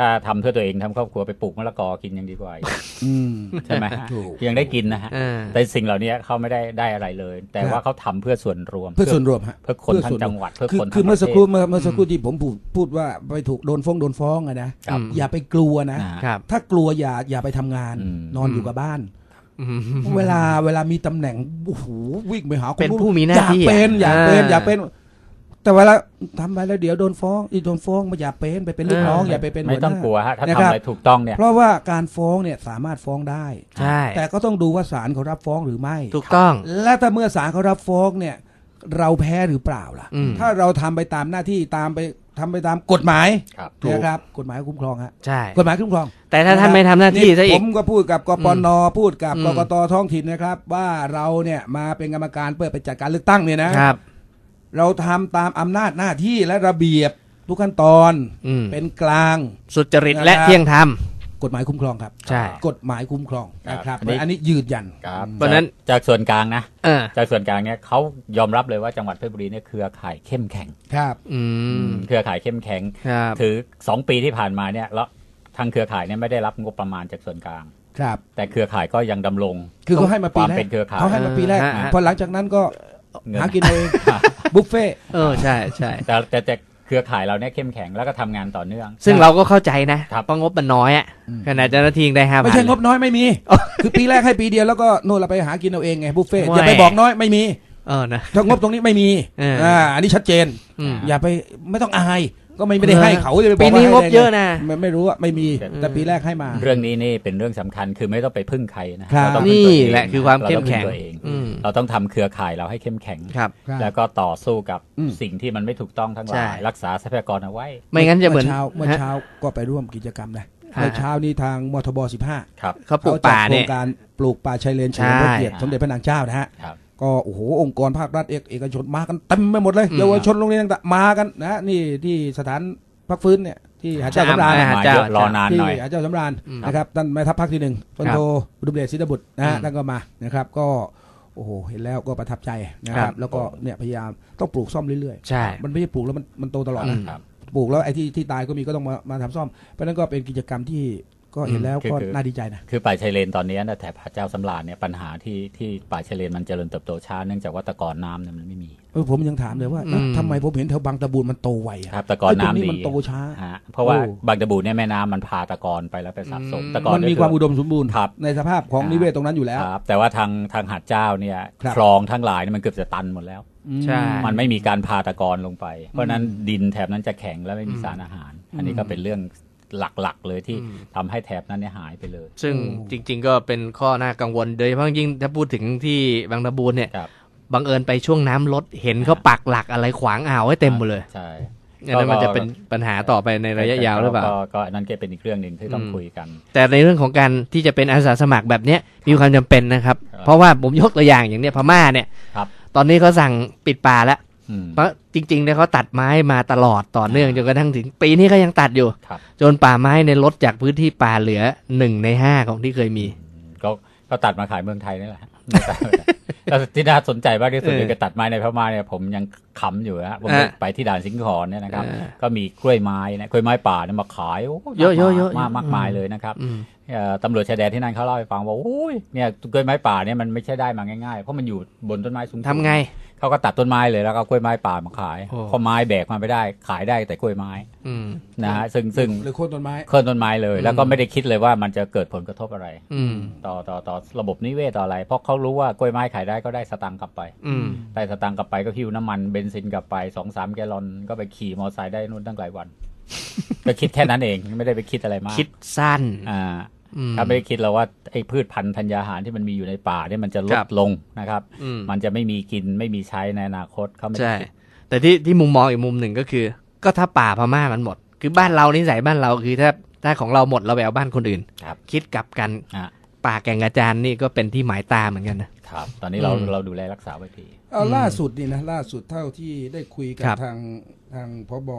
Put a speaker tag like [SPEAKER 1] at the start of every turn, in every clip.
[SPEAKER 1] ถ้าทำเพื่อตัวเองทำครอบครัวไปปลูกมะละกอกินยังดีกว่าอีก
[SPEAKER 2] อืม
[SPEAKER 1] ใช่ไหม
[SPEAKER 2] ถูก
[SPEAKER 1] ยังได้กินนะฮะ
[SPEAKER 3] เออ
[SPEAKER 1] แต่สิ่งเหล่านี้เขาไม่ได้ได้อะไรเลย แต่
[SPEAKER 2] ครับ
[SPEAKER 1] ว่าเขาทำเพื่อส่วนรวม
[SPEAKER 2] เพื่อส่วนรวมฮะ
[SPEAKER 1] เพื่อคนทั้ง
[SPEAKER 2] ส่วรวม
[SPEAKER 1] จังหวัดเพื่อ
[SPEAKER 2] คือ
[SPEAKER 1] คนทั้ง
[SPEAKER 2] คือเมื่อ
[SPEAKER 1] ประ
[SPEAKER 2] สัก
[SPEAKER 1] เท
[SPEAKER 2] ครู่
[SPEAKER 1] ศ
[SPEAKER 2] เมื่อเมื่อสักครู่ที่ผมพูดพูดว่าไปถูกโดนฟ้องโดนฟ้องอะนะครับอย่าไปกลัวนะ
[SPEAKER 1] นะฮะ
[SPEAKER 3] ครับ
[SPEAKER 2] ถ้ากลัวอย่าอย่าไปทำงาน
[SPEAKER 1] อืม
[SPEAKER 2] นอนอยู่กับบ้าน
[SPEAKER 3] อืม
[SPEAKER 2] เวลาเวลามีตำแหน่งโอ้โหวิ่งไปหาค
[SPEAKER 3] เป็น
[SPEAKER 2] รู้
[SPEAKER 3] ผู้มีหน้าที่
[SPEAKER 2] อยากเป็น
[SPEAKER 3] อะ
[SPEAKER 2] อยากเป็น
[SPEAKER 3] อ่า
[SPEAKER 2] อยากเป็น แต่เวลาทำไปแล้วเดี๋ยวโดนฟ้องอีโดนฟ้องไม่อยากเป็นไปเป็นลูกน้องอย่าไปเป็น
[SPEAKER 1] ไม่
[SPEAKER 2] หัวห
[SPEAKER 1] ต้อง
[SPEAKER 2] น้าก
[SPEAKER 1] ลัวฮะถ้า
[SPEAKER 2] นะ
[SPEAKER 1] ทำ
[SPEAKER 2] ครับ
[SPEAKER 1] อะไรถูกต้องเนี่ย
[SPEAKER 2] เพราะว่าการฟ้องเนี่ยสามารถฟ้องได้
[SPEAKER 3] ใช่
[SPEAKER 2] แต่ก็ต้องดูว่าศาลเขารับฟ้องหรือไม่
[SPEAKER 3] ถูกต้อง
[SPEAKER 2] และถ้าเมื่อศาลเขารับฟ้องเนี่ย เราแพ้หรือเปล่าล่ะ
[SPEAKER 3] อืม
[SPEAKER 2] ถ้าเราทำไปตามหน้าที่ตามไปทำไปตามกฎหมาย
[SPEAKER 1] ครับ
[SPEAKER 2] นะครับกฎหมายคุ้มครองฮะ
[SPEAKER 3] ใช่
[SPEAKER 2] กฎหมายคุ้มครอง
[SPEAKER 3] แต่ถ้าท่านไม่ทำหน้าที่ซะอี
[SPEAKER 2] ผ
[SPEAKER 3] ก
[SPEAKER 2] มก็พูดกับกปนพูดกับ
[SPEAKER 3] อืม
[SPEAKER 2] กกตท้องถิ่นนะครับ ว่าเราเนี่ยมาเป็นกรรมการเพื่อไปจัดการเลือกตั้งเนี่ยนะ
[SPEAKER 3] ครับ
[SPEAKER 2] เราทำตามอำนาจหน้าที่และระเบียบทุกขั้นตอน
[SPEAKER 3] อืม
[SPEAKER 2] เป็นกลาง
[SPEAKER 3] สุจริตและเที่ยงธรรม
[SPEAKER 2] กฎหมายคุ้มครองครับ
[SPEAKER 3] ใช่
[SPEAKER 2] กฎหมายคุ้มครองนะครับ
[SPEAKER 1] อันนี้
[SPEAKER 2] อันนี้ยืนยัน
[SPEAKER 1] ครับ
[SPEAKER 3] เพราะฉะนั้น
[SPEAKER 1] จากส่วนกลางนะ
[SPEAKER 3] เออ
[SPEAKER 1] จากส่วนกลางเนี่ยเขายอมรับเลยว่าจังหวัดเพชรบุรีเนี่ยเครือข่ายเข้มแข็ง
[SPEAKER 2] ครับ
[SPEAKER 3] อืม
[SPEAKER 1] เครือข่ายเข้มแข็ง
[SPEAKER 3] ครับ
[SPEAKER 1] ถือสองปีที่ผ่านมาเนี่ยแล้วทางเครือข่ายเนี่ยไม่ได้รับงบประมาณจากส่วนกลาง
[SPEAKER 2] ครับ
[SPEAKER 1] แต่เครือข่ายก็ยังดำรง
[SPEAKER 2] คือเขาให้มาปี
[SPEAKER 1] ความ
[SPEAKER 2] แรก
[SPEAKER 1] เป็นเครือข่าย
[SPEAKER 2] เขาให้มาปีแรก
[SPEAKER 3] ฮะฮะ
[SPEAKER 2] พอหลังจากนั้นก็
[SPEAKER 1] เงิน
[SPEAKER 2] หากินเอาเองบุฟเฟ่ต์
[SPEAKER 3] เออใช่ใช่
[SPEAKER 1] แต่แต่แต่เครือข่ายเราเนี่ยเข้มแข็งแล้วก็ทำงานต่อเนื่อง
[SPEAKER 3] ซึ่งเราก็เข้าใจนะครับเพราะงบมันน้อยอะขนาดเจ้าหน้าที่ยังได้ห้าพัน
[SPEAKER 2] ไม่ใช่งบน้อยไม่มี คือปีแรกให้ปีเดียวแล้วก็โน่นเราไปหากินเอาเองไงบุฟเฟ่ต์
[SPEAKER 3] ไม่
[SPEAKER 2] อย่าไปบอกน้อยไม่มี
[SPEAKER 3] เออนะ
[SPEAKER 2] ถ้างบตรงนี้ไม่มี
[SPEAKER 3] เอออ่
[SPEAKER 2] อ่าอันนี้ชัดเจน
[SPEAKER 3] อืม
[SPEAKER 2] อย่าไปไม่ต้องอายก็ไม่ไม่ได้ให้เขาจะไปบอก
[SPEAKER 3] ปีนี้
[SPEAKER 2] ว่าให้
[SPEAKER 3] งบ
[SPEAKER 2] ได้ไเย
[SPEAKER 3] อะนะ
[SPEAKER 2] ไม่ไม่รู้อะไม่มี
[SPEAKER 1] อืม
[SPEAKER 2] แต่ปีแรกให้มา
[SPEAKER 1] เรื่องนี้นี่เป็นเรื่องสำคัญคือไม่ต้องไปพึ่งใครนะครับเราต้องพึ่ง
[SPEAKER 3] นี่
[SPEAKER 1] ตัวเอง
[SPEAKER 3] แหละคือความเข้มแข็ง
[SPEAKER 1] ราต้องพึ่ตัวเอง
[SPEAKER 3] อืม
[SPEAKER 1] เราต้องทำเครือข่ายเราให้เข้มแข็ง
[SPEAKER 3] ครับ
[SPEAKER 2] ครับ
[SPEAKER 1] แล้วก็ต่อสู้กับ
[SPEAKER 2] อืม
[SPEAKER 1] สิ่งที่มันไม่ถูกต้องทั้งห
[SPEAKER 3] ใช่
[SPEAKER 1] ลายรักษาทรัพยากรเอาไว้
[SPEAKER 3] ไม่งั้นจะเหมือน
[SPEAKER 2] เช้าเมื่อ
[SPEAKER 3] ฮะ
[SPEAKER 2] เช้าก็ไปร่วมกิจกรรมนะ
[SPEAKER 3] ฮะ
[SPEAKER 2] เมื่อเช้านี้ทางมทบ 15
[SPEAKER 1] ครับ
[SPEAKER 3] เขาปลูก
[SPEAKER 2] จัด
[SPEAKER 3] ป่า
[SPEAKER 2] โคร
[SPEAKER 3] เนี่ย
[SPEAKER 2] งการปลูกป่าชายเลนเฉลิมพระเกียรติ
[SPEAKER 1] ใช่
[SPEAKER 2] สมเด็จพระนางเจ้านะฮะ
[SPEAKER 1] ครับ
[SPEAKER 2] ก็โอ้โหองค์กรภาครัฐเอกเอกชนมากันเต็มไปหมดเลย
[SPEAKER 3] อืม
[SPEAKER 2] เยาวชนโรงเรียนต่างๆมากันนะนี่ที่สถานพักฟื้นเนี่ยที่หาดเจ้า
[SPEAKER 3] ชะอำ
[SPEAKER 2] สำราญ
[SPEAKER 3] นะ
[SPEAKER 1] มา
[SPEAKER 3] หาดเจ้า
[SPEAKER 1] เยอะรอนาน
[SPEAKER 2] ที่
[SPEAKER 1] หน่อย
[SPEAKER 2] หาดเจ้าสำราญ
[SPEAKER 3] อืม
[SPEAKER 2] นะครับท่านแม่ทัพภาคที่หนึ่งพล
[SPEAKER 3] ครับ
[SPEAKER 2] โทอุดมเดชศรีดบุตรนะฮะ
[SPEAKER 3] อืม
[SPEAKER 2] ท่านก็มานะครับ ก็โอ้โหเห็นแล้วก็ประทับใจนะค
[SPEAKER 3] ครั
[SPEAKER 2] รับ
[SPEAKER 3] บ
[SPEAKER 2] แล้วก็เนี่ยพยายามต้องปลูกซ่อมเรื่อย
[SPEAKER 3] ใช่
[SPEAKER 2] ๆมันไม่ใช่ปลูกแล้วมันมันโตตลอด
[SPEAKER 3] อื
[SPEAKER 2] นะ
[SPEAKER 3] ม
[SPEAKER 1] ครับ
[SPEAKER 2] ปลูกแล้วไอ้ที่ที่ตายก็มีก็ต้องมามาทำซ่อมเพราะฉะนั้นก็เป็นกิจกรรมที่ ก็เห็นแล้ว
[SPEAKER 1] คือ
[SPEAKER 2] ก็
[SPEAKER 1] คือ
[SPEAKER 2] น่าดีใจนะ
[SPEAKER 1] คือป่าชายเลนตอนนี้นะแถบหาดเจ้าสำราญเนี่ยปัญหาที่ที่ป่าชายเลนมันเจริญเติบโตช้าเนื่องจากว่าตะกอนน้ำเนี่ยมันไม่มี
[SPEAKER 2] เออผมยังถามเลยว่า
[SPEAKER 3] อืม
[SPEAKER 2] ทำไมผมเห็นแถวบางตะบูนมันโตไวอะ
[SPEAKER 1] ครับตะกอนน้ำ
[SPEAKER 2] ไอ้ตรง
[SPEAKER 1] ดี
[SPEAKER 2] มันโตช้า
[SPEAKER 1] ฮะเพราะว่า
[SPEAKER 2] โอ้
[SPEAKER 1] บางตะบูเนี่ยแม่น้ำมันพาตะกอนไปแล้วไปสะสม
[SPEAKER 3] อืม
[SPEAKER 1] ตะกอน
[SPEAKER 2] มันมี
[SPEAKER 1] ก็
[SPEAKER 2] ความ
[SPEAKER 1] คือ
[SPEAKER 2] อุดมสมบูรณ์
[SPEAKER 1] ครับ
[SPEAKER 2] ในสภาพของ
[SPEAKER 1] อ่านิ
[SPEAKER 2] นิเวศตรงนั้นอยู่แล้ว
[SPEAKER 1] ครับแต่ว่าทางทางหาดเจ้าเนี่ย
[SPEAKER 2] ครับ
[SPEAKER 1] คลองทั้งหลายเนี่ยมันเกือบจะตันหมดแล้ว
[SPEAKER 3] ใช่
[SPEAKER 1] มันไม่มีการพาตะกอนลงไป เพราะฉะนั้นดินแถบนั้นจะแข็งและไม่มีสารอาหาร อันนี้ก็เป็นเรื่อง หลักๆ เลยที่
[SPEAKER 3] อืม
[SPEAKER 1] ทำให้แถบนั้นเนี่ยหายไปเลย
[SPEAKER 3] ซึ่ง
[SPEAKER 2] โอ้
[SPEAKER 3] จริง ๆ ก็เป็นข้อน่ากังวลโดยเฉพาะยิ่งถ้าพูดถึงที่บางตะบูนเนี่ย
[SPEAKER 1] ครับ
[SPEAKER 3] บังเอิญไปช่วงน้ำลดเห็นเขาปักหลักอะไรขวางอ่าวไว้เต็มหมดเลย
[SPEAKER 1] ใช่
[SPEAKER 3] อันนั้นมันจะเป็นปัญหาต่อไปในระยะยาวหรือเปล่า
[SPEAKER 1] ก็ก็อันนั้นก็เป็นอีกเรื่องหนึ่งที่ต้อง
[SPEAKER 3] อืม
[SPEAKER 1] คุยกัน
[SPEAKER 3] แต่ในเรื่องของการที่จะเป็นอาสาสมัครแบบเนี้ยมีความจำเป็นนะครับ
[SPEAKER 1] ครับ
[SPEAKER 3] เพราะว่าผมยกตัวอย่างอย่างเนี้ยพม่าเนี่ย
[SPEAKER 1] ครับ
[SPEAKER 3] ตอนนี้เขาสั่งปิดป่าแล้ว
[SPEAKER 1] อืม
[SPEAKER 3] เพราะจริงๆเนี่ยเขาตัดไม้มาตลอดต่อเนื่อง
[SPEAKER 1] อ่า
[SPEAKER 3] จนกระทั่งถึงปีนี้ก็ยังตัดอยู่
[SPEAKER 1] ครับ
[SPEAKER 3] จนป่าไม้เนี่ยลดจากพื้นที่ป่าเหลือหนึ่งในห้าของที่เคยมี
[SPEAKER 1] ก็ก็ตัดมาขายเมืองไทยนี่แหละฮะแล้วที่น่าสนใจมากที่สุด
[SPEAKER 3] เออ
[SPEAKER 1] คือการตัดไม้ในพม่าเนี่ยผมยังขำอยู่นะผม
[SPEAKER 3] อะ
[SPEAKER 1] ไปที่ด่านสิงห์ขอนเนี่ยนะครับ
[SPEAKER 3] อ่า
[SPEAKER 1] ก็มีกล้วยไม้นะกล้วยไม้ป่าเนี่ยมาขายโเย
[SPEAKER 3] อะๆเยอะๆ
[SPEAKER 1] มากมากมายเลยนะครับ
[SPEAKER 3] อืม
[SPEAKER 1] เอ่อ ตำรวจชายแดนที่นั่นเขาเล่าให้ฟังว่าโอ้ยเนี่ยกล้วยไม้ป่าเนี่ยมันไม่ใช่ได้มาง่ายๆเพราะมันอยู่บนต้นไม้สูงๆ
[SPEAKER 3] ทำไง
[SPEAKER 1] เขาก็ตัดต้นไม้เลยแล้วก็เอากล้วยไม้ป่ามาขาย
[SPEAKER 3] โอ้
[SPEAKER 1] พอไม้แบกมาไม่ได้ ขายได้แต่กล้วยไม้
[SPEAKER 3] อืม
[SPEAKER 1] นะฮะซึ่งซึ่ง
[SPEAKER 2] หรือโค่นต้นไม้
[SPEAKER 1] เคลื่อนต้นไม้เลย แล้วก็ไม่ได้คิดเลยว่ามันจะเกิดผลกระทบอะไร
[SPEAKER 3] อืม
[SPEAKER 1] ต่อต่อต่อระบบนิเวศต่ออะไร เพราะเขารู้ว่ากล้วยไม้ขายได้ก็ได้สตังค์กลับไป
[SPEAKER 3] อืม
[SPEAKER 1] ได้สตังค์กลับไปก็หิ้วน้ำมันเบนซินกลับไปสองสามแกลลอนก็ไปขี่มอเตอร์ไซค์ได้นู่นตั้งหลายวันก็คิดแค่นั้นเองไม่ได้ไปคิดอะไรมาก
[SPEAKER 3] คิดสั้น
[SPEAKER 1] อ่า
[SPEAKER 3] อืม
[SPEAKER 1] ถ้าไม่ได้คิดแล้วว่าไอ้พืชพันธุ์ธัญญาหารที่มันมีอยู่ในป่าเนี่ยมันจะล
[SPEAKER 3] ครั
[SPEAKER 1] ด
[SPEAKER 3] บ
[SPEAKER 1] ลงนะครับ
[SPEAKER 3] อืม
[SPEAKER 1] มันจะไม่มีกินไม่มีใช้ในอนาคตเขาไม่ได้
[SPEAKER 3] ใช่
[SPEAKER 1] คิด
[SPEAKER 3] แต่ที่ที่มุมมองอีกมุมหนึ่งก็คือ ก็ถ้าป่าพม่ามันหมด คือบ้านเรานิสัยบ้านเราคือถ้าถ้าของเราหมดเราไปเอาบ้านคนอื่น
[SPEAKER 1] ครับ
[SPEAKER 3] คิดกลับกัน
[SPEAKER 1] อะ
[SPEAKER 3] ป่าแก่งกระจานนี่ก็เป็นที่หมายตาเหมือนกันนะ
[SPEAKER 1] ครับ ตอนนี้เรา
[SPEAKER 3] อืม
[SPEAKER 1] เราดูแลรักษาไว้ที
[SPEAKER 2] เอา
[SPEAKER 3] อืม
[SPEAKER 2] ล่าสุดนี่นะล่าสุดเท่าที่ได้คุยกั
[SPEAKER 3] ครับบ
[SPEAKER 2] ทางทางพบ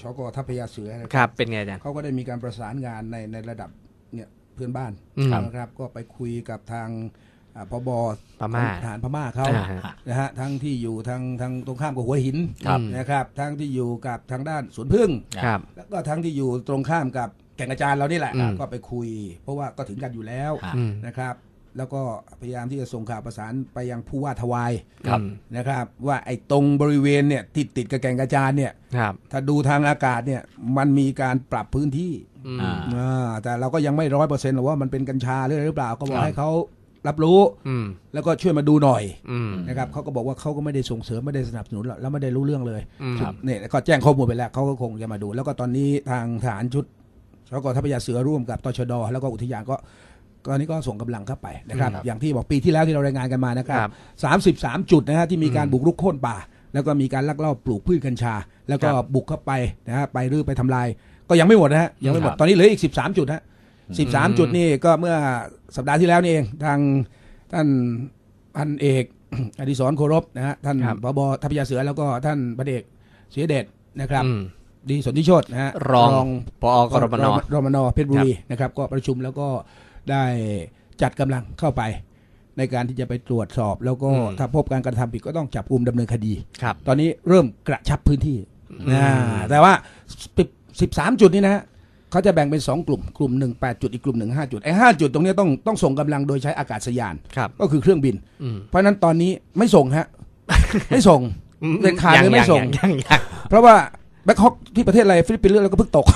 [SPEAKER 2] ชกทัพพยาเสือนะครับ
[SPEAKER 3] เป็นไงอาจารย์
[SPEAKER 2] เขาก็ได้มีการประสานงานในในระดับ เนี่ยเพื่อนบ้าน
[SPEAKER 3] อืม
[SPEAKER 2] นะครับ ก็ไปคุยกับทางอ่าพบ
[SPEAKER 3] พม่า
[SPEAKER 2] ทหารพม่าเขา
[SPEAKER 3] อ่าฮะ
[SPEAKER 2] นะฮะทั้งที่อยู่ทางทางตรงข้ามกับหัวหิน
[SPEAKER 1] ครับ
[SPEAKER 2] นะครับทั้งที่อยู่กับทางด้านสวนพึ่ง
[SPEAKER 3] ครับ
[SPEAKER 2] แล้วก็ทั้งที่อยู่ตรงข้ามกับแก่งกระจานเรานี่แหละ
[SPEAKER 3] อืม
[SPEAKER 2] ก็ไปคุย เพราะว่าก็ถึงกันอยู่แล้ว
[SPEAKER 1] อ่า
[SPEAKER 3] อืม
[SPEAKER 2] นะครับ แล้วก็พยายามที่จะส่งข่าวประสานไปยังผู้ว่าทวาย
[SPEAKER 1] ครับ
[SPEAKER 3] อืม
[SPEAKER 2] นะครับ ว่าไอ้ตรงบริเวณเนี่ยติดติดกับแก่งกระจานเนี่ย
[SPEAKER 3] ครับ
[SPEAKER 2] ถ้าดูทางอากาศเนี่ยมันมีการปรับพื้นที่
[SPEAKER 3] อืม
[SPEAKER 1] อ่า
[SPEAKER 2] อ่า แต่เราก็ยังไม่ร้อยเปอร์เซ็นต์หรอกว่ามันเป็นกัญชาหรืออะไรหรือเปล่าก็บอ
[SPEAKER 1] ครั
[SPEAKER 2] ก
[SPEAKER 1] บ
[SPEAKER 2] ให้เขารับรู้
[SPEAKER 3] อืม
[SPEAKER 2] แล้วก็ช่วยมาดูหน่อย
[SPEAKER 3] อืม
[SPEAKER 2] นะครับเขาก็บอกว่าเขาก็ไม่ได้ส่งเสริมไม่ได้สนับสนุนหรอกแล้วไม่ได้รู้เรื่องเลย
[SPEAKER 3] อืม
[SPEAKER 2] เนี่ยก็แจ้งข้อมูลไปแล้วเขาก็คงจะมาดู แล้วก็ตอนนี้ทางฐานชุดชกทัพยาเสือร่วมกับตชดแล้วก็อุทยานก็ตอนนี้ก็ส่งกำลังเข้าไปนะครับ
[SPEAKER 1] ครับ
[SPEAKER 2] อย่างที่บอกปีที่แล้วที่เรารายงานกันมานะครั
[SPEAKER 3] ครับ
[SPEAKER 2] บ33 จุดนะฮะที่มีการ
[SPEAKER 3] อืม
[SPEAKER 2] บุกรุกโค่นป่า แล้วก็มีการลักลอบปลูกพืชกัญชา แล้วก็
[SPEAKER 3] ครับ
[SPEAKER 2] บุกเข้าไปนะฮะไปรื้อไปทำลาย ก็ยังไม่หมดนะฮะยังไม่หมด
[SPEAKER 1] ครับ
[SPEAKER 2] ตอนนี้เหลืออีก 13 จุดฮะ
[SPEAKER 3] อืม
[SPEAKER 2] 13 จุดนี่ก็เมื่อสัปดาห์ที่แล้วนี่เองทางท่านพันเอกอดิศรโครบนะฮะท่าน
[SPEAKER 3] ครับ
[SPEAKER 2] พบทัพยาเสือแล้วก็ท่านพระเอกเสียเดชนะครับ
[SPEAKER 3] อืม
[SPEAKER 2] ดีสนธิโชตนะฮะ
[SPEAKER 3] รองปอกรมน
[SPEAKER 2] รมนเพชรบุรีนะครับ ก็ประชุมแล้วก็ได้จัดกำลังเข้าไป ในการที่จะไปตรวจสอบ แล้วก็
[SPEAKER 3] อืม
[SPEAKER 2] ถ้าพบการกระทำผิดก็ต้องจับกลุ่มดำเนินคดี
[SPEAKER 3] ครับ
[SPEAKER 2] ตอนนี้เริ่มกระชับพื้นที่
[SPEAKER 3] อืม
[SPEAKER 2] นะแต่ว่า สิบสามจุดนี้นะฮะเขาจะแบ่งเป็นสองกลุ่มกลุ่มหนึ่งแปดจุดอีกกลุ่มหนึ่งห้าจุดไอ้ห้าจุดตรงนี้ต้องต้องส่งกำลังโดยใช้อากาศยาน
[SPEAKER 3] ครับ
[SPEAKER 2] ก็คือเครื่องบิน
[SPEAKER 3] อืม
[SPEAKER 2] เพราะฉะนั้นตอนนี้ไม่ส่งฮะไม่ส่งเด็ดขาดเลยไม่ส่ง
[SPEAKER 3] ยังยัง
[SPEAKER 2] เพราะว่าแบ็คฮอกที่ประเทศอะไรฟิลิปปินส์แล้วก็เพิ่งตก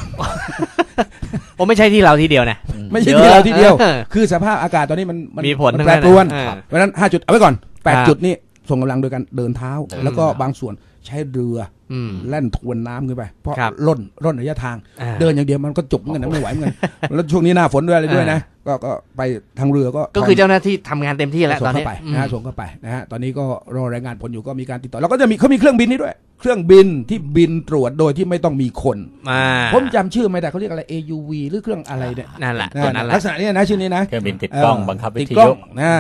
[SPEAKER 3] โอ้ไม่ใช่ที่เราที่เดียวนะ
[SPEAKER 2] ไม่ใช่ที่เราทีเดียว
[SPEAKER 3] เออ
[SPEAKER 2] คือสภาพอากาศตอนนี้มันน
[SPEAKER 3] มีผล
[SPEAKER 2] น
[SPEAKER 3] ทั้ง
[SPEAKER 2] แปร
[SPEAKER 3] นั้น
[SPEAKER 2] ปรวน
[SPEAKER 3] เออ
[SPEAKER 2] เพราะฉะนั้นห้าจุดเอาไว้ก่อนแปด
[SPEAKER 3] ครับ
[SPEAKER 2] จุดนี่ส่งกำลังโดยการเดินเท้า
[SPEAKER 1] เดิน
[SPEAKER 2] แล้วก็
[SPEAKER 1] เท้า
[SPEAKER 2] บางส่วนใช้เรือ
[SPEAKER 3] อืม
[SPEAKER 2] แล่นทวนน้ำขึ้นไป เพราะ
[SPEAKER 3] ครับ
[SPEAKER 2] ล่นร่นระยะทาง
[SPEAKER 3] อ่า
[SPEAKER 2] เดินอย่างเดียวมันก็จุกเหมือนกันนะไม่ไหวเหมือนกันแล้วช่วงนี้หน้าฝนด้วยอะไรด้วยนะก็ก็ไปทางเรือก็
[SPEAKER 3] ก็คือเจ้าหน้าที่ทำงานเต็มที่แล้ว
[SPEAKER 2] ส่
[SPEAKER 3] ตองน
[SPEAKER 2] เข้า
[SPEAKER 3] นี้
[SPEAKER 2] ไป
[SPEAKER 3] อืม
[SPEAKER 2] นะฮะส่งเข้าไปนะฮะตอนนี้ก็รอรายงานผลอยู่ก็มีการติดต่อแล้วก็จะมีเขามีเครื่องบินนี่ด้วย เครื่องบินที่บินตรวจโดยที่ไม่ต้องมีคน
[SPEAKER 3] มา
[SPEAKER 2] ผมจำชื่อไม่ได้เขาเรียกอะไร AUV หรือเครื่องอะไรเนี่ย
[SPEAKER 3] นั่นแหละ
[SPEAKER 2] นะ
[SPEAKER 3] ตัวนั้นแหละ
[SPEAKER 2] ลักษณะเนี้นะชื่อนี้นะ
[SPEAKER 1] เครื่องบินติดกล้อง
[SPEAKER 2] เบั
[SPEAKER 1] งคับวิ
[SPEAKER 2] ติด
[SPEAKER 1] ท
[SPEAKER 2] กล้อ
[SPEAKER 1] ยุ
[SPEAKER 2] งนะ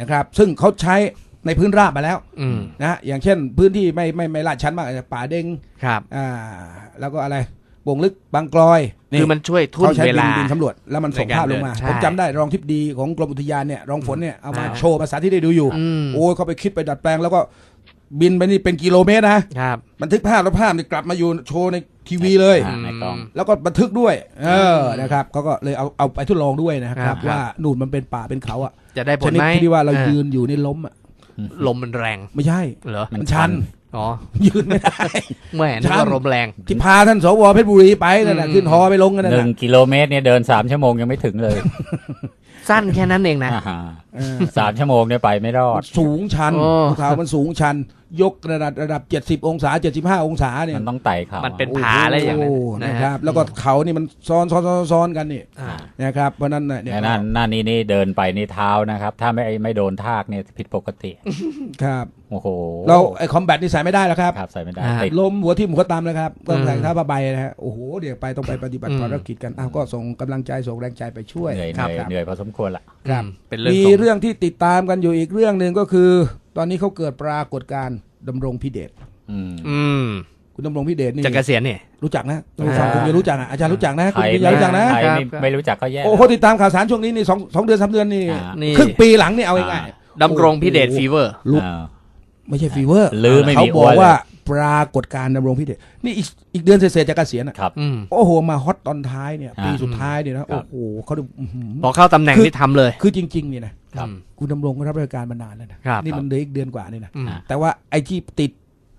[SPEAKER 2] นะครับ ซึ่งเขาใช้ ในพื้นราบมาแล้ว
[SPEAKER 3] อืม
[SPEAKER 2] นะฮะอย่างเช่น พื้นที่ไม่ไม่ไม่ลาดชันมากป่าเด้ง
[SPEAKER 3] ครับ
[SPEAKER 2] อ่า แล้วก็อะไรวงลึกบางกลอย
[SPEAKER 3] คือมันช่วยทุ่น
[SPEAKER 2] เขาใช้
[SPEAKER 3] เว
[SPEAKER 2] บิน
[SPEAKER 3] ลา
[SPEAKER 2] บินสำรวจแล้วมันส่ง
[SPEAKER 3] ในการ
[SPEAKER 2] ภาพลงมา
[SPEAKER 3] เดินใช่
[SPEAKER 2] ผมจำได้รองทิพดีของกรมอุทยานเนี่ยรองฝนเนี่ยเอามา
[SPEAKER 3] อ่า
[SPEAKER 2] โชว์ภาษาที่ได้ดูอยู่
[SPEAKER 3] อืม
[SPEAKER 2] โอ้ยเขาไปคิดไปดัดแปลงแล้วก็บินไปนี่เป็นกิโลเมตรนะ ครับ บันทึกภาพแล้วภาพนี่กลับมาอยู่โชว์ในทีวีเลย
[SPEAKER 1] อ่าในกล้อง
[SPEAKER 2] แล้วก็บันทึกด้วย เออนะครับเขาก็เลยเอาเอาไปทดลองด้วยนะค
[SPEAKER 3] ครั
[SPEAKER 2] รับ
[SPEAKER 3] บ
[SPEAKER 2] ว่านู่นมันเป็นป่าเป็นเขาอะ
[SPEAKER 3] จะได้ผ
[SPEAKER 2] ช
[SPEAKER 3] ล
[SPEAKER 2] นิด
[SPEAKER 3] ไหม
[SPEAKER 2] ที่ว่าเรา
[SPEAKER 3] ออ
[SPEAKER 2] ยืนอยู่นี่ล้มอะ
[SPEAKER 3] ลมมันแรง
[SPEAKER 2] ไม่ใช่
[SPEAKER 3] เหรอ
[SPEAKER 1] มัน
[SPEAKER 2] มันชัน
[SPEAKER 3] อ๋อ
[SPEAKER 2] ยืนไม่ได้
[SPEAKER 3] แหม่นึก
[SPEAKER 2] ชั
[SPEAKER 3] ว่านลมแรง
[SPEAKER 2] ที่พาท่านสวเพชรบุรีไปนั่นแหละ
[SPEAKER 3] อืม
[SPEAKER 2] ขึ้นฮอไปลงกันนั่น
[SPEAKER 1] ห
[SPEAKER 2] แห
[SPEAKER 1] นึ่
[SPEAKER 2] ละ
[SPEAKER 1] งกิโลเมตรเนี่ยเดินสามชั่วโมงยังไม่ถึงเลย
[SPEAKER 3] สั้นแค่นั้นเองนะ
[SPEAKER 1] อ่าฮะ
[SPEAKER 2] เออ
[SPEAKER 1] สามชั่วโมงเนี่ยไปไม่รอด
[SPEAKER 2] สูงชัน
[SPEAKER 3] โอ้
[SPEAKER 2] ภูเขามันสูงชัน ยกระดับระดับ70องศา75องศาเนี่ย
[SPEAKER 1] มันต้องไต่เขา
[SPEAKER 3] มันเป็น
[SPEAKER 2] โอ้โห
[SPEAKER 3] ผาอะไรอย่างนั้นนะ
[SPEAKER 2] นะ
[SPEAKER 3] ฮะ
[SPEAKER 2] ครับ แล้วก็เขานี่มันซ้อนซ้อนซ้อนซ้อนกันนี่
[SPEAKER 3] อ่า
[SPEAKER 2] นะครับเพราะฉะนั้นน่ะเนี่ย
[SPEAKER 1] แน่นั่นนั่นนี่นี่เดินไปนี่เท้านะครับ ถ้าไม่ไม่โดนทากเนี่ยผิดปกติ
[SPEAKER 2] ครับ
[SPEAKER 1] โอ้โห
[SPEAKER 2] เราไอ้คอมแบทนี่ใส่ไม่ได้แล้วครับ
[SPEAKER 1] ครับใส่ไม่ได้
[SPEAKER 3] อ่า
[SPEAKER 1] ติด
[SPEAKER 2] ล้มหัวทิ่มหัวตามเลยครับก็
[SPEAKER 3] อืม
[SPEAKER 2] ใส่ท่าผ้าใบนะฮะโอ้โหเดี๋ยวไปต้องไปปฏิบัติ
[SPEAKER 3] อืม
[SPEAKER 2] ภารกิจกันอ้าวก็ส่งกำลังใจส่งแรงใจไปช่วย
[SPEAKER 1] เหนื่อยเห
[SPEAKER 2] ครั
[SPEAKER 1] นื่อย
[SPEAKER 2] บ
[SPEAKER 1] เหนื่อยพอสมควรละ
[SPEAKER 2] ครับ
[SPEAKER 3] อืมเป็นเรื่อง
[SPEAKER 2] มี
[SPEAKER 3] ของ
[SPEAKER 2] เรื่องที่ติดตามกันอยู่อีกเรื่องหนึ่งก็คือ ตอนนี้เขาเกิดปรากฏการณ์ดำรงพิเดช
[SPEAKER 1] อืม
[SPEAKER 3] อืม
[SPEAKER 2] คุณดำรงพิเดชนี่
[SPEAKER 3] จะเกษียณเนี่ย
[SPEAKER 2] รู้จักนะท่านผู้ฟัง
[SPEAKER 3] อ่า
[SPEAKER 2] คงจะรู้จักอะอาจารย์รู้จักนะ
[SPEAKER 1] ใค
[SPEAKER 2] คุณ
[SPEAKER 1] ร
[SPEAKER 2] ปิยารู้จักนะ
[SPEAKER 1] ใคร
[SPEAKER 3] ครับ
[SPEAKER 1] ไม่ไม่รู้จักก็แย่
[SPEAKER 2] โอ้โหติดตามข่าวสารช่วงนี้นี่สองสองเดือนสามเดือนนี่
[SPEAKER 1] อ่า
[SPEAKER 3] นี่
[SPEAKER 2] ครึ่งปีหลังนี่เอาง่าย
[SPEAKER 3] ดำรงพิเดชฟีเวอร์
[SPEAKER 2] ลุก
[SPEAKER 1] อ่า
[SPEAKER 2] ๆไม่ใช่ฟีเวอร์
[SPEAKER 1] ลือไม่มี
[SPEAKER 2] เขาบอ
[SPEAKER 1] อ้
[SPEAKER 2] ก
[SPEAKER 1] วนเลย
[SPEAKER 2] ว่าปรากฏการณ์ดำรงพิเดชนี่อีกอีกเดือนเศษๆจะเกษียณอะ
[SPEAKER 1] ครับ
[SPEAKER 3] อืม
[SPEAKER 2] โอ้โหมาฮอตตอนท้ายเนี่ย
[SPEAKER 1] อ่า
[SPEAKER 2] ปีสุดท้ายเนี่ยนะโอ้โหเขาดูอื้อหือ
[SPEAKER 3] พอเข้าตำแหน่ง
[SPEAKER 2] คือ
[SPEAKER 3] ที่ทำเลย
[SPEAKER 2] คือจริงๆนี่นะ ครับ
[SPEAKER 3] อืม
[SPEAKER 2] คุณดำรงก็รับราชการมานานแล้วนะครับนี่มันเหลืออีกเดือนกว่านี่นะ
[SPEAKER 3] อืม
[SPEAKER 2] แต่ว่าไอ้ที่ติด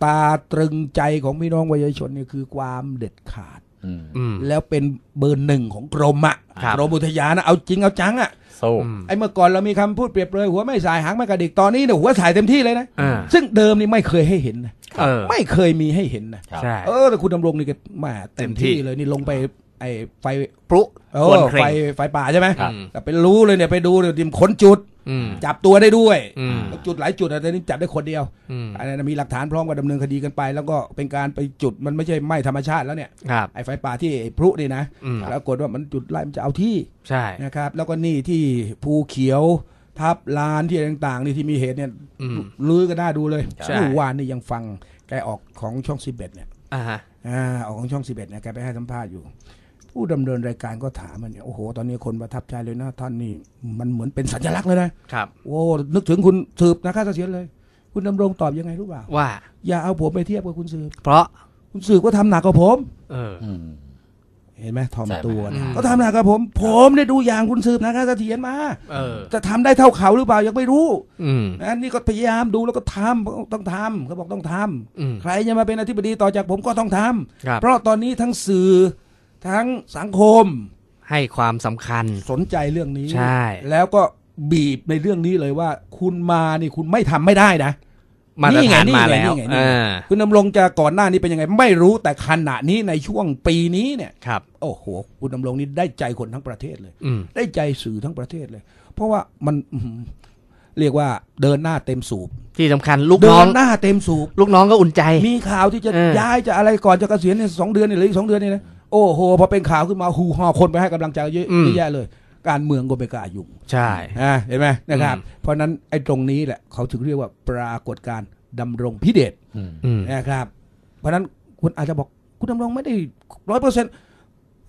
[SPEAKER 2] ตาตรึงใจของพี่น้องประชาชนเนี่ยคือความเด็ดขาด
[SPEAKER 1] อืม
[SPEAKER 3] อืม
[SPEAKER 2] แล้วเป็นเบอร์หนึ่งของกรมอะ
[SPEAKER 3] ครับ
[SPEAKER 2] กรมอุทยานนะเอาจริงเอาจังอะ
[SPEAKER 1] สู้
[SPEAKER 3] อืม
[SPEAKER 2] ไอ้เมื่อก่อนเรามีคำพูดเปรียบเลยหัวไม่สายหางไม่กระดิกตอนนี้เนี่ยหัวสายเต็มที่เลยนะ
[SPEAKER 3] อ่า
[SPEAKER 2] ซึ่งเดิมนี่ไม่เคยให้เห็นนะ
[SPEAKER 3] เออ
[SPEAKER 2] ไม่เคยมีให้เห็นนะครับ
[SPEAKER 3] ใช่
[SPEAKER 2] เออแต่คุณดำรงนี่ก็แหมาเต็มที่
[SPEAKER 3] เต็มที่
[SPEAKER 2] เลยนี่ลงไป ไอ้ไฟ
[SPEAKER 3] ปลุ
[SPEAKER 2] เอ
[SPEAKER 3] ควร
[SPEAKER 2] อ
[SPEAKER 3] เคร่
[SPEAKER 2] ไฟ
[SPEAKER 3] ง
[SPEAKER 2] ไฟป่าใช่ไหม
[SPEAKER 1] ครับ
[SPEAKER 2] แต่ไปรู้เลยเนี่ยไปดูเนี่ยดิมค้นจุด
[SPEAKER 3] อืม
[SPEAKER 2] จับตัวได้ด้วย
[SPEAKER 3] อืม
[SPEAKER 2] จุดหลายจุดอะแต่นี่จับได้คนเดียว
[SPEAKER 3] อืม
[SPEAKER 2] อันนั้นมีหลักฐานพร้อมกับดำเนินคดีกันไป แล้วก็เป็นการไปจุดมันไม่ใช่ไหม้ธรรมชาติแล้วเนี่ย
[SPEAKER 3] ครับ
[SPEAKER 2] ไอ้ไฟป่าที่ไอ้พลุนี่นะ
[SPEAKER 3] อืม
[SPEAKER 2] ปรากฏว่ามันจุดไล่มันจะเอาที่
[SPEAKER 3] ใช่
[SPEAKER 2] นะครับ แล้วก็นี่ที่ภูเขียวทับลานที่ต่างๆนี่ที่มีเหตุเนี่ย
[SPEAKER 3] อืม
[SPEAKER 2] ลื้อก็น่าดูเลย
[SPEAKER 3] ใช่
[SPEAKER 2] เมื่อวานนี่ยังฟังแกออกของช่องสิบเอ็ดเนี่ย
[SPEAKER 3] อ่าฮะ
[SPEAKER 2] อ่าออกของช่องสิบเอ็ดเนี่ยแกไปให้สัมภาษณ์อยู่ ผู้ดำเนินรายการก็ถามมันเนี่ยโอ้โหตอนนี้คนประทับใจเลยนะท่านนี่ มันเหมือนเป็นสัญลักษณ์เลยนะครับโอ้นึกถึงคุณสืบนะข้าเสถียรเลย คุณดำรงตอบยังไงรู้เปล่า
[SPEAKER 3] ว่า
[SPEAKER 2] อย่าเอาผมไปเทียบกับคุณสืบ
[SPEAKER 3] เพราะ
[SPEAKER 2] คุณสืบก็ทำหนักกว่าผม
[SPEAKER 3] เออ
[SPEAKER 1] อืม
[SPEAKER 2] เห็นไหมทอม
[SPEAKER 1] ใช่ไหม
[SPEAKER 2] ตัวนะ
[SPEAKER 3] อืม
[SPEAKER 2] ก็ทำหนักกับผม ผมเนี่ยดูอย่างคุณสืบนะข้าเสถียรมา
[SPEAKER 3] เออ
[SPEAKER 2] จะทำได้เท่าเขาหรือเปล่ายังไม่รู้
[SPEAKER 3] อืม
[SPEAKER 2] นะนี่ก็พยายามดูแล้วก็ทำต้องทำเขาบอกต้องทำ
[SPEAKER 3] อืม
[SPEAKER 2] ใครจะมาเป็นอธิบดีต่อจากผมก็ต้องทำ
[SPEAKER 3] ครับ
[SPEAKER 2] เพราะตอนนี้ทั้งสื่อ ทั้งสังคม
[SPEAKER 3] ให้ความสำคัญ
[SPEAKER 2] สนใจเรื่องนี้
[SPEAKER 3] ใช่
[SPEAKER 2] แล้วก็บีบในเรื่องนี้เลยว่า คุณมานี่คุณไม่ทำไม่ได้นะ
[SPEAKER 3] มาตรฐาน
[SPEAKER 2] นี่ไง
[SPEAKER 3] มาแล้ว
[SPEAKER 2] นี่ไงนี่ไง
[SPEAKER 3] เออ
[SPEAKER 2] คุณดำรงจะก่อนหน้านี้เป็นยังไง ไม่รู้แต่ขณะนี้ในช่วงปีนี้เนี่ย
[SPEAKER 3] ครับ
[SPEAKER 2] โอ้โหคุณดำรงนี่ได้ใจคนทั้งประเทศเลย
[SPEAKER 3] อืม
[SPEAKER 2] ได้ใจสื่อทั้งประเทศเลย เพราะว่ามันอื้อหือเรียกว่าเดินหน้าเต็มสูบ
[SPEAKER 3] ที่สำคัญลูก
[SPEAKER 2] เดิ
[SPEAKER 3] น้อง
[SPEAKER 2] นหน้าเต็มสูบ
[SPEAKER 3] ลูกน้องก็อุ่นใจ
[SPEAKER 2] มีข่าวที่จะ
[SPEAKER 3] เออ
[SPEAKER 2] ย้ายจะอะไรก่อนจะเกษียณเนี่ยสองเดือนเนี่ยหรืออีกสองเดือนเนี่ยนะ โอ้โหพอเป็นข่าวขึ้นมาฮูฮอคนไปให้กำลังใจเยอะเยอะแยะเลย การเมืองก็ไม่กล้ายุ่ง
[SPEAKER 3] ใช่
[SPEAKER 2] อ่าเห็นไหมนะครับ
[SPEAKER 3] อืม
[SPEAKER 2] เพราะฉะนั้นไอ้ตรงนี้แหละเขาถึงเรียกว่าปรากฏการณ์ดำรงพิเดช
[SPEAKER 1] อืม
[SPEAKER 3] อืม
[SPEAKER 2] นะครับ เพราะฉะนั้นคุณอาจจะบอกคุณดำรงไม่ได้ร้อยเปอร์เซ็นต์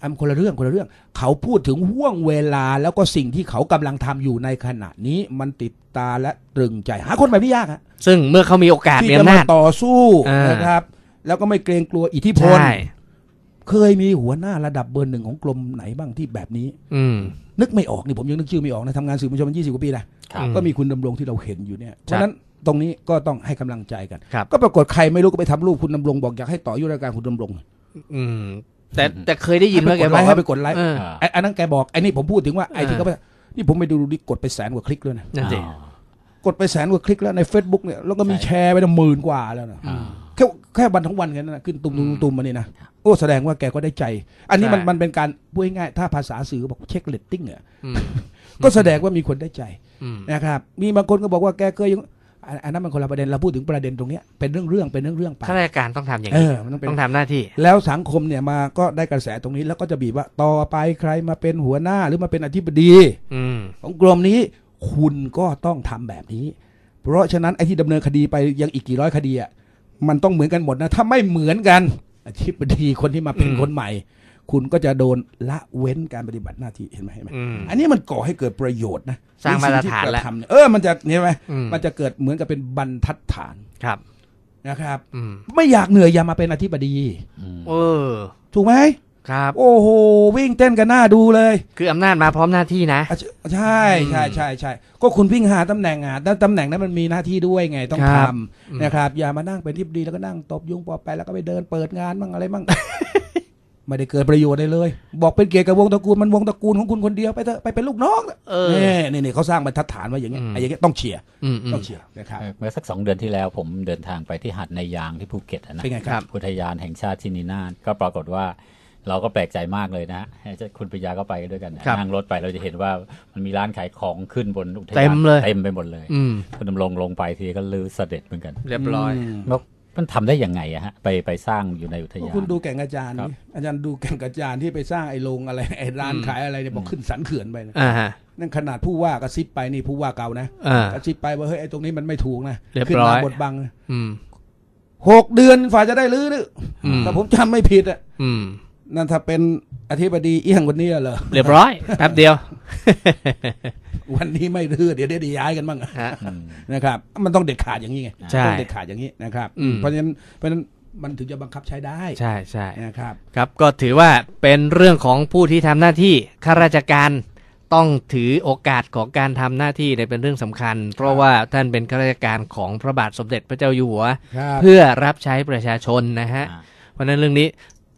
[SPEAKER 2] อันคนละเรื่องคนละเรื่อง เขาพูดถึงห่วงเวลาแล้วก็สิ่งที่เขากำลังทำอยู่ในขณะนี้มันติดตาและตรึงใจหาคนแบบนี้ยากฮะ
[SPEAKER 3] ซึ่งเมื่อเขามีโอกาส
[SPEAKER 2] ที่
[SPEAKER 3] มี
[SPEAKER 2] จะ
[SPEAKER 3] อำ
[SPEAKER 2] มา
[SPEAKER 3] นาจ
[SPEAKER 2] ต่อสู้
[SPEAKER 3] อ่าน
[SPEAKER 2] นะครับ แล้วก็ไม่เกรงกลัวอิทธิพล
[SPEAKER 3] ใช่
[SPEAKER 2] เคยมีหัวหน้าระดับเบอร์หนึ่งของกรมไหนบ้างที่แบบนี้
[SPEAKER 3] อืม
[SPEAKER 2] นึกไม่ออกนี่ผมยังนึกชื่อไม่ออกนะทำงานสื่อมวลชนมา20กว่าปีนะครับก็มีคุณดำรงที่เราเห็นอยู่เนี่ยเพราะฉะนั้นตรงนี้ก็ต้องให้กำลังใจกัน
[SPEAKER 3] ครับ
[SPEAKER 2] ก็ปรากฏใครไม่รู้ก็ไปทำรูปคุณดำรงบอกอยากให้ต่ออายุรายการคุณดำรง
[SPEAKER 3] อืมแต่แต่เคยได้ยินว่าแก
[SPEAKER 2] ให้
[SPEAKER 3] บ
[SPEAKER 2] ไป
[SPEAKER 3] อก
[SPEAKER 2] ให้
[SPEAKER 3] ว่า
[SPEAKER 2] ไปกดไลค์
[SPEAKER 3] เออ
[SPEAKER 1] อ่า
[SPEAKER 2] ไอ้อันนั้นแกบอกไอ้นี่ผมพูดถึงว่าไอ้ที่
[SPEAKER 3] อ่า
[SPEAKER 2] เขาไปนี่ผมไปดูดูดิกดไปแสนกว่าคลิกเลยนะ
[SPEAKER 3] นั่นสิ
[SPEAKER 1] อ๋อก
[SPEAKER 2] ดไปแสนกว่าคลิกแล้วใน Facebook เนี่ยแล้วก็มี
[SPEAKER 1] ใช่
[SPEAKER 2] แชร์ไปตั้งหมื่นกว่าแล้วนะ
[SPEAKER 1] อ่า
[SPEAKER 2] แค่ แค่วันทั้งวันกันนะขึ้นตุ่มตุ่มตุ่มมานี่นะโอ้แสดงว่าแกก็ได้ใจ อันนี้มัน
[SPEAKER 3] ใช่
[SPEAKER 2] มันเป็นการพูดง่ายๆถ้าภาษาสื่อบอกเช็คเลตติ้งเนี่ย
[SPEAKER 3] อืม
[SPEAKER 2] ก็แสดงว่ามีคนได้ใจ
[SPEAKER 3] อืม
[SPEAKER 2] นะครับ มีบางคนก็บอกว่าแกเคยยังอันอันนั้นมันคนละประเด็นเราพูดถึงประเด็นตรงเนี้ยเป็นเรื่องเรื่องเป็นเรื่องเรื่องไป
[SPEAKER 3] ข้าราชการต้องทำอย่าง
[SPEAKER 2] เอ
[SPEAKER 3] นี้
[SPEAKER 2] อมันต้องเป็น
[SPEAKER 3] ต้องทำหน้าที่
[SPEAKER 2] แล้วสังคมเนี่ยมาก็ได้กระแสตรงนี้ แล้วก็จะบีบว่าต่อไปใครมาเป็นหัวหน้าหรือมาเป็นอธิบดี
[SPEAKER 3] อืม
[SPEAKER 2] ของกรมนี้ คุณก็ต้องทำแบบนี้ เพราะฉะนั้นไอ้ที่ดำเนินคดีไปยังอีกกี่ร้อยคดีอะ มันต้องเหมือนกันหมดนะ ถ้าไม่เหมือนกันอธิบดีคนที่มาเป็น
[SPEAKER 3] อืม
[SPEAKER 2] คนใหม่ คุณก็จะโดนละเว้นการปฏิบัติหน้าที่เห็นไหมเห็นไหม
[SPEAKER 3] อืม
[SPEAKER 2] อันนี้มันก่อให้เกิดประโยชน์นะ
[SPEAKER 3] สร้างมาตรฐาน
[SPEAKER 2] ในสิ่งที่ก
[SPEAKER 3] แล้ว
[SPEAKER 2] ระทำเนี่ยเออมันจะเห็นไหม
[SPEAKER 3] อืม
[SPEAKER 2] มันจะเกิดเหมือนกับเป็นบรรทัดฐาน
[SPEAKER 3] ครับ
[SPEAKER 2] นะครับ
[SPEAKER 3] อืม
[SPEAKER 2] ไม่อยากเหนื่อยอย่ามาเป็นอธิบดี
[SPEAKER 1] อืม
[SPEAKER 3] เออ
[SPEAKER 2] ถูกไหม
[SPEAKER 3] ครับ
[SPEAKER 2] โอ้โหวิ่งเต้นกันหน้าดูเลย
[SPEAKER 3] คืออำนาจมาพร้อมหน้าที่นะ
[SPEAKER 2] อะใช่ใช่ใช่ใช่ก็คุณวิ่งหาตำแหน่งอะแต่ตำแหน่งนั้นมันมีหน้าที่ด้วยไงต้อง
[SPEAKER 3] ค
[SPEAKER 2] ท
[SPEAKER 3] รับำ
[SPEAKER 2] นะครับ อย่ามานั่งเป็นทิบดีแล้วก็นั่งตบยุงปอไปแล้วก็ไปเดินเปิดงานมั่งอะไรมั่ง ไม่ได้เกิดประโยชน์เลยเลย บอกเป็นเกียรติกับวงตระกูลมันวงตระกูลของคุณคนเดียวไปเถอะไปเป็นลูกน้อง
[SPEAKER 3] เออ
[SPEAKER 2] นี่นี่นี่เขาสร้างบรรทัดฐานไว้อย่างเงี้ย
[SPEAKER 3] อืม
[SPEAKER 2] ไอ้อย่างเงี้ยต้องเชียร์
[SPEAKER 3] อืมอืม
[SPEAKER 2] ต้องเชียร์นะครับ
[SPEAKER 1] เมื่อสักสองเดือนที่แล้วผมเดินทางไปที่หาดในยางที่ภูเก็ตอะนะ
[SPEAKER 2] เป็นไงครับ
[SPEAKER 1] อุทยานแห่งชาติชินินาถก็ปรากฏว่า เราก็แปลกใจมากเลยนะคุณปิยาก็ไปด้วยกันนะครับนั่งรถไปเราจะเห็นว่ามันมีร้านขายของขึ้นบนอุทยาน
[SPEAKER 3] เต็มเลย
[SPEAKER 1] เต็มไปหมดเลย
[SPEAKER 3] อืม
[SPEAKER 1] คุณดำรงลงไปทีก็ลือเสด็จเหมือนกัน
[SPEAKER 3] เรียบร้อย
[SPEAKER 2] ม
[SPEAKER 1] แล้วมันทำได้ยังไงอะฮะไปไปสร้างอยู่ในอุท
[SPEAKER 2] ก็
[SPEAKER 1] ยาน
[SPEAKER 2] คุณดูแก่งกระจาน
[SPEAKER 1] ครับ
[SPEAKER 2] นี่อาจารย์ดูแก่งกระจานที่ไปสร้างไอ้โรงอะไรไอ้ร้าน
[SPEAKER 3] อืม
[SPEAKER 2] ขายอะไรเนี่ยบอกขึ้นสันเขื่อนไปนะ
[SPEAKER 3] อ่าฮะ
[SPEAKER 2] นั่นขนาดผู้ว่ากระซิบไปนี่ผู้ว่าเก่านะ
[SPEAKER 3] อ่าก
[SPEAKER 2] ระซิบไปว่าเฮ้ยไอ้ตรงนี้มันไม่ถูกนะ
[SPEAKER 3] เรียบ
[SPEAKER 2] ขึ้น
[SPEAKER 3] ร้
[SPEAKER 2] มา
[SPEAKER 3] อย
[SPEAKER 2] บดบังนะ
[SPEAKER 3] อืม
[SPEAKER 2] หกเดือนฝ่าจะได้รื้อนึ
[SPEAKER 3] อืม
[SPEAKER 2] แต่ผมจำไม่ผิดอะ
[SPEAKER 3] อืม
[SPEAKER 2] นั่นถ้าเป็นอธิบดีเอี้ยงวันนี้เหรอ
[SPEAKER 3] เรียบร้อยแป๊บเดียว
[SPEAKER 2] วันนี้ไม่รื้อเดี๋ยวได้ย้ายกันบ้างอะ
[SPEAKER 3] ฮะ
[SPEAKER 1] อืม
[SPEAKER 2] นะครับ มันต้องเด็ดขาดอย่างนี้ไง
[SPEAKER 3] ใช่
[SPEAKER 2] ต้องเด็ดขาดอย่างนี้นะครับ
[SPEAKER 3] อืม
[SPEAKER 2] เพราะฉะนั้นเพราะฉะนั้นมันถึงจะบังคับใช้ได้
[SPEAKER 3] ใช่ใช่
[SPEAKER 2] นะครับ
[SPEAKER 3] ครับก็ถือว่าเป็นเรื่องของผู้ที่ทำหน้าที่ข้าราชการต้องถือโอกาสของการทำหน้าที่เนี่ยเป็นเรื่องสำคัญ เพราะว่าท่านเป็นข้าราชการของพระบาทสมเด็จพระเจ้าอยู่หัว
[SPEAKER 2] ครับ
[SPEAKER 3] เพื่อรับใช้ประชาชนนะฮะ
[SPEAKER 1] อ่า
[SPEAKER 3] เพราะฉะนั้นเรื่องนี้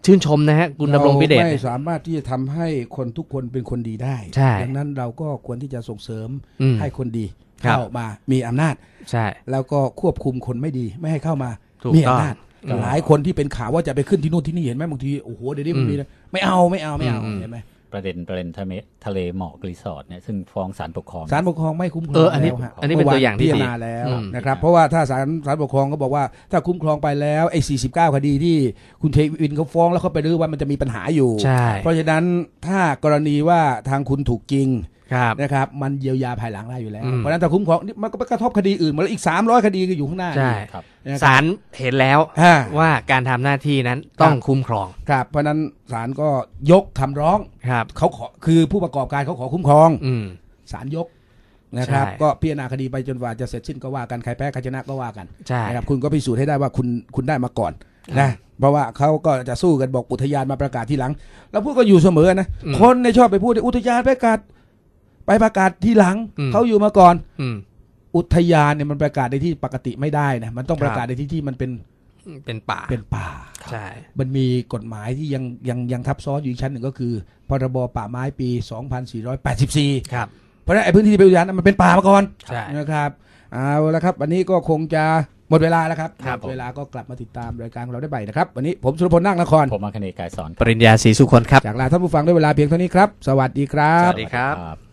[SPEAKER 3] ชื่นชมนะฮะคุณดำรงพิเดช
[SPEAKER 2] ไม่สามารถที่จะทำให้คนทุกคนเป็นคนดีได้
[SPEAKER 3] ใช่
[SPEAKER 2] ดังนั้นเราก็ควรที่จะส่งเสริม
[SPEAKER 3] อืม
[SPEAKER 2] ให้คนดี
[SPEAKER 3] ครับ
[SPEAKER 2] เข้ามามีอำนาจ
[SPEAKER 3] ใช่
[SPEAKER 2] แล้วก็ควบคุมคนไม่ดีไม่ให้เข้ามา
[SPEAKER 3] ถูก
[SPEAKER 2] มี
[SPEAKER 3] ต้อง
[SPEAKER 2] อำนาจ
[SPEAKER 3] อืม
[SPEAKER 2] หลายคนที่เป็นข่าวว่าจะไปขึ้นที่นู่นที่นี่เห็นไหมบางทีโอ้โหเดี๋ยวนี้มัน
[SPEAKER 3] อืม
[SPEAKER 2] มีนะไม่เอาไม่เอาไม่เอา
[SPEAKER 3] อืม
[SPEAKER 2] เห็นไหม
[SPEAKER 1] ประเด็นประเด็นทะเลทะเลหมอกรีสอร์ทเนี่ยซึ่งฟ้องศาลปกครอง
[SPEAKER 2] ศาลปกครองไม่คุ้มครอง
[SPEAKER 3] เอออันนี้
[SPEAKER 2] แล้วฮะ
[SPEAKER 3] อันนี้เป็นตัวอย่างที่
[SPEAKER 2] พิจา
[SPEAKER 3] ดี
[SPEAKER 2] รณาแล้ว
[SPEAKER 3] อืม
[SPEAKER 2] นะครับ เพราะว่าถ้าศาลศาลปกครองก็บอกว่าถ้าคุ้มครองไปแล้วไอ้49 คดีที่คุณเทวินเขาฟ้องแล้วเขาไปรื้อว่ามันจะมีปัญหาอยู่
[SPEAKER 3] ใช่
[SPEAKER 2] เพราะฉะนั้นถ้ากรณีว่าทางคุณถูกจริง
[SPEAKER 3] ครับ
[SPEAKER 2] นะครับมันเยียวยาภายหลังได้อยู่แล้ว
[SPEAKER 3] อืม
[SPEAKER 2] เพราะฉะนั้นถ้าคุ้มครองนี่มันก็ไปกระทบคดีอื่นหมดแล้วอีก 300 คดีก็อยู่ข้างหน้า
[SPEAKER 3] ใช่
[SPEAKER 1] ครับ
[SPEAKER 2] นะครับ
[SPEAKER 3] ศาลเห็นแล้ว
[SPEAKER 2] อ่า
[SPEAKER 3] ว่าการทำหน้าที่นั้นต้องคุ้มครอง
[SPEAKER 2] ครับเพราะฉะนั้นศาลก็ยกคำร้อง
[SPEAKER 3] ครับ
[SPEAKER 2] เขาขอคือผู้ประกอบการเขาขอคุ้มครอง
[SPEAKER 3] อืม
[SPEAKER 2] ศาลยกนะครับ
[SPEAKER 3] ใช่
[SPEAKER 2] ก็พิจารณาคดีไปจนกว่าจะเสร็จสิ้นก็ว่ากันใครแพ้ใครชนะก็ว่ากัน
[SPEAKER 3] ใช่
[SPEAKER 2] นะครับคุณก็พิสูจน์ให้ได้ว่าคุณคุณได้มาก่อนนะเพราะว่าเขาก็จะสู้กันบอกอุทยานมาประกาศทีหลัง แล้วพูดก็อยู่เสมอนะ
[SPEAKER 3] อืม
[SPEAKER 2] คนในยชอบไปพูดอุทยานประกาศ ไปประกาศทีหลัง
[SPEAKER 3] อืม
[SPEAKER 2] เขาอยู่มาก่อน
[SPEAKER 3] อืม
[SPEAKER 2] อุทยานเนี่ยมันประกาศในที่ปกติไม่ได้นะมันต้อง
[SPEAKER 3] ครับ
[SPEAKER 2] ประกาศในที่ที่มันเป็น
[SPEAKER 3] เป็นป่า
[SPEAKER 2] เป็นป่า
[SPEAKER 3] ใช่
[SPEAKER 2] มันมีกฎหมายที่ยังยังยังทับซ้อนอยู่อีกชั้นหนึ่งก็คือพรบป่าไม้ปี 2484
[SPEAKER 3] ครับ
[SPEAKER 2] เพราะฉะนั้นไอ้พื้นที่ที่เป็นอุทยานนั้นมันเป็นป่ามาก่อน
[SPEAKER 3] ใช่
[SPEAKER 2] นะครับเอาละครับ วันนี้ก็คงจะหมดเวลาแล้วครับ
[SPEAKER 3] ครับ
[SPEAKER 2] หมดเวลาก็กลับมาติดตามรายการของเราได้ใหม่นะครับ วันนี้ผมสุรพลนาคนคร
[SPEAKER 1] ผมมาคเนกกายสอน
[SPEAKER 3] ปริญญาศรีสุคนครับ
[SPEAKER 2] จากลาท่านผู้ฟังด้วยเวลาเพียงเท่านี้ครับ สวัสดีครับ
[SPEAKER 3] สวัสดีครับ
[SPEAKER 1] ครับ